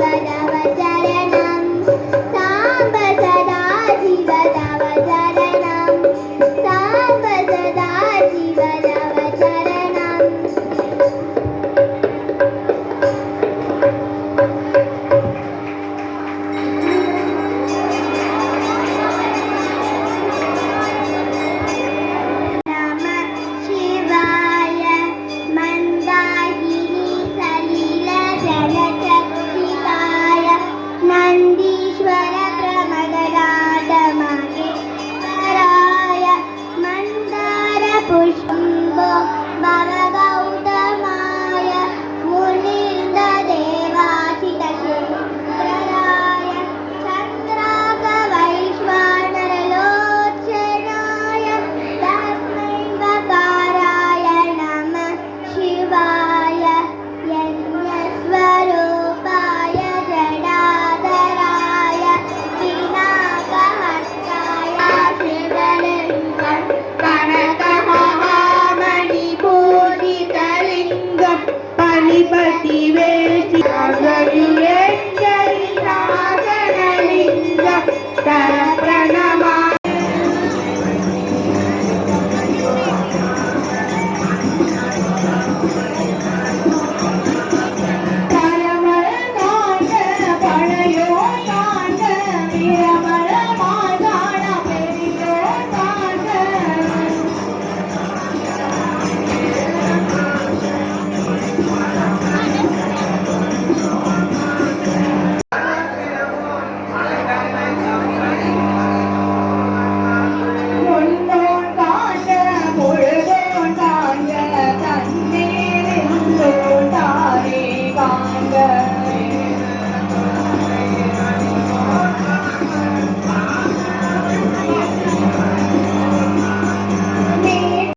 Baba, Baba, পুষ্প বাবা গৌত ಗಾನಿಪತಿ ವೇಷಿ ಅಗಲಿಯೇ ಚರಿತಾಗಣನಿಂದ ತರ தன்னேருந்தோடாரே வாங்க.